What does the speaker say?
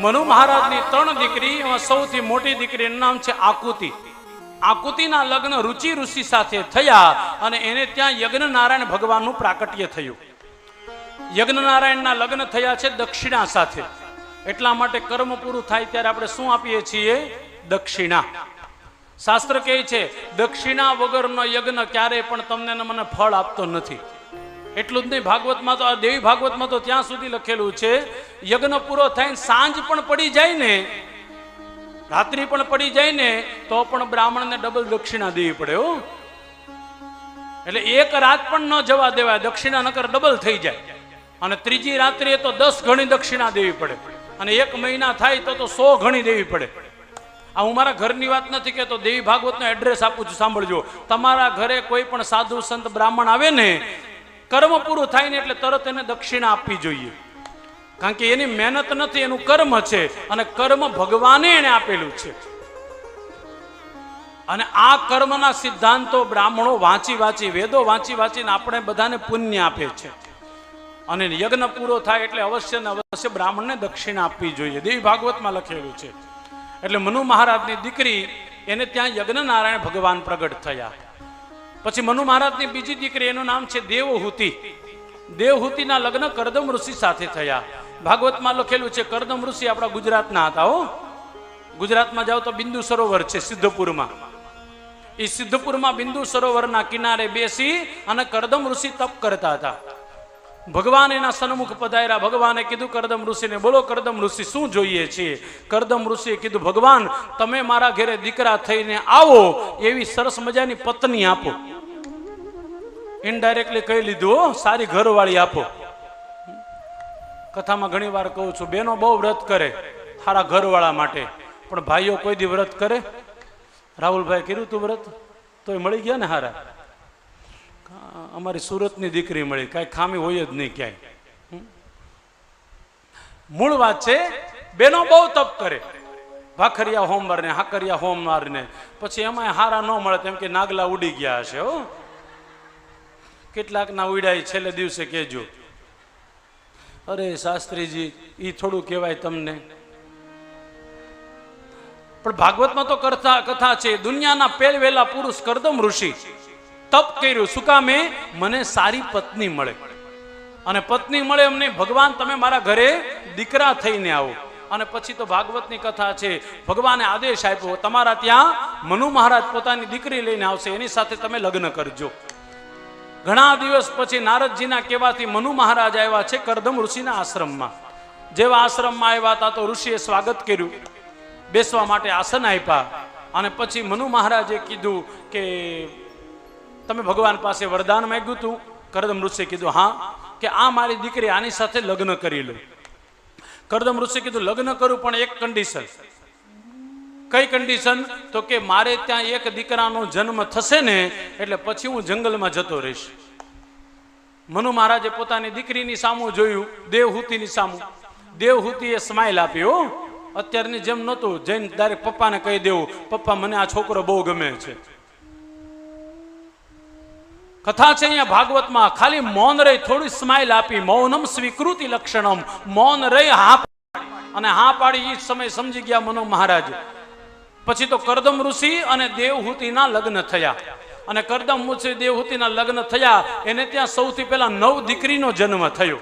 મનુ મહારાજની ત્રણ દીકરી એમાં સૌથી મોટી દીકરીનું નામ છે આકુતિ. આકુતિના લગ્ન રુચિ ઋષિ સાથે થયા અને એને ત્યાં યજ્ઞ નારાયણ ભગવાનનું પ્રાકટ્ય થયું. યજ્ઞ નારાયણના લગ્ન થયા છે દક્ષિણા સાથે. એટલા માટે કર્મ પૂરું થાય ત્યારે આપણે શું આપીએ છીએ? દક્ષિણા. શાસ્ત્ર કહે છે, દક્ષિણા વગરનો યજ્ઞ ક્યારેય પણ તમને મને ફળ આપતો નથી. એટલું જ નહીં, ભાગવતમાં તો દેવી ભાગવતમાં તો ત્યાં સુધી લખેલું છે, યજ્ઞ પૂરો થઈને સાંજ પણ પડી જાય ને, રાત્રિ પણ પડી જાય ને, તો પણ બ્રાહ્મણને ડબલ દક્ષિણા દેવી પડે, હો. એટલે એક રાત પણ ન જવા દેવાય, દક્ષિણા નકર ડબલ થઈ જાય. અને ત્રીજી રાત્રિએ તો દસ ઘણી દક્ષિણા દેવી પડે. અને એક મહિના થાય તો તો સો ગણી દેવી પડે. આ હું મારા ઘરની વાત નથી કહેતો દેવી ભાગવતનો એડ્રેસ આપું છું, સાંભળજો. તમારા ઘરે કોઈ પણ સાધુ સંત બ્રાહ્મણ આવે ને કર્મ પૂરું થાય ને એટલે તરત એને દક્ષિણા આપવી જોઈએ. કારણ કે એની મહેનત નથી, એનું કર્મ છે અને કર્મ ભગવાને એને આપેલું છે. અને આ કર્મના સિદ્ધાંતો બ્રાહ્મણો વાંચી વાંચી, વેદો વાંચી વાંચીને આપણે બધાને પુણ્ય આપે છે. અને યજ્ઞ પૂરો થાય એટલે અવશ્ય ને અવશ્ય બ્રાહ્મણને દક્ષિણા આપવી જોઈએ. દેવી ભાગવતમાં લખેલું છે. એટલે મનુ મહારાજની દીકરી, એને ત્યાં યજ્ઞ નારાયણ ભગવાન પ્રગટ થયા. પછી મનુ મહારાજની બીજી દીકરી, એનું નામ છે દેવહૂતિ. દેવહૂતિના લગ્ન કરદમ ઋષિ સાથે થયા. ભાગવતમાં લખેલું છે, કરદમ ઋષિ આપણા ગુજરાતના હતા હો. ગુજરાતમાં જાઓ તો બિંદુ સરોવર છે, સિદ્ધપુરમાં. એ સિદ્ધપુરમાં બિંદુ સરોવરના કિનારે બેસી અને કરદમ ઋષિ તપ કરતા હતા. ભગવાન એના સન્મુખ પધાર્યા. ભગવાને કીધું, કરદમ ઋષિને બોલો, કરદમ ઋષિ શું જોઈએ છીએ કરદમ ઋષિએ કીધું, ભગવાન, તમે મારા ઘરે દીકરા થઈને આવો, એવી સરસ મજાની પત્ની આપો. ઇનડાયરેક્ટલી કહી લીધું સારી ઘરવાળી આપો. કથામાં ઘણી વાર કહું છું, બેનો બહુ વ્રત કરે સારા ઘરવાળા માટે. પણ ભાઈઓ કોઈ દી વ્રત કરે? રાહુલભાઈ કર્યું તું વ્રત, તોય મળી ગયા ને હારા? અમારી સુરતની દીકરી મળી. કાંઈ ખામી હોય જ નહીં ક્યાંય. મૂળ વાત છે, બેનો બહુ તપ કરે. ભાખરિયા હોમવારને, હાકરિયા હોમવારને. પછી એમાં હારા ન મળે, તેમ કે નાગલા ઉડી ગયા હશે, હો. કેટલાક ના ઉડાય છેલ્લે દિવસે કહેજો. અરે શાસ્ત્રીજી એ થોડું કહેવાય તમને. પણ ભાગવતમાં તો કથા છે, દુનિયાના પહેલ વહેલા પુરુષ કરદમ ઋષિ. તપ કર્યું. શું કામે મને સારી પત્ની મળે. અને પત્ની મળે એમને ભગવાન, તમે મારા ઘરે દીકરા થઈને આવો. અને પછી તો ભાગવતની કથા છે. ભગવાને આદેશ આપ્યો, તમારા ત્યાં મનુ મહારાજ પોતાની દીકરી લઈને આવશે. એની સાથે તમે લગ્ન કરજો. ઘણા દિવસ પછી નારદજીના કહેવાથી મનુ મહારાજ આવ્યા છે કરદમ ઋષિના આશ્રમમાં. જેવા આશ્રમમાં આવ્યા હતા તો ઋષિએ સ્વાગત કર્યું. બેસવા માટે આસન આપ્યા. અને પછી મનુ મહારાજે કીધું કે તમે ભગવાન પાસે વરદાન માંગ્યું હતું કરદમ ઋષિએ કીધું, હા, કે આ મારી દીકરી આની સાથે લગ્ન કરી લો. કરદમ ઋષિએ કીધું, લગ્ન કરું, પણ એક કન્ડિશન કઈ કન્ડિશન તો કે મારે ત્યાં એક દીકરાનો જન્મ થશે ને, એટલે પછી હું જંગલમાં જતો રહીશ. મનુ મહારાજે પોતાની દીકરીની સામું જોયું, દેવહૂતિની સામું. દેવહૂતિએ સ્માઇલ આપ્યો અત્યારની જેમ નહોતું, જઈને ડાયરેક્ટ પપ્પાને કહી દેવું, પપ્પા મને આ છોકરો બહુ ગમે છે. કથા છે અહીંયા ભાગવતમાં, ખાલી મૌન રહી, થોડી સ્માઇલ આપી, મૌનમ સ્વીકૃતિ લક્ષણમ, મૌન રહી હા પાડી. અને હા પાડી એ સમય સમજી ગયા મનો મહારાજ. પછી તો કરદમ ઋષિ અને દેવહૂતિના લગ્ન થયા. અને કરદમ ઋષિ દેવહૂતિના લગ્ન થયા, એને ત્યાં સૌથી પહેલા નવ દીકરીનો જન્મ થયો.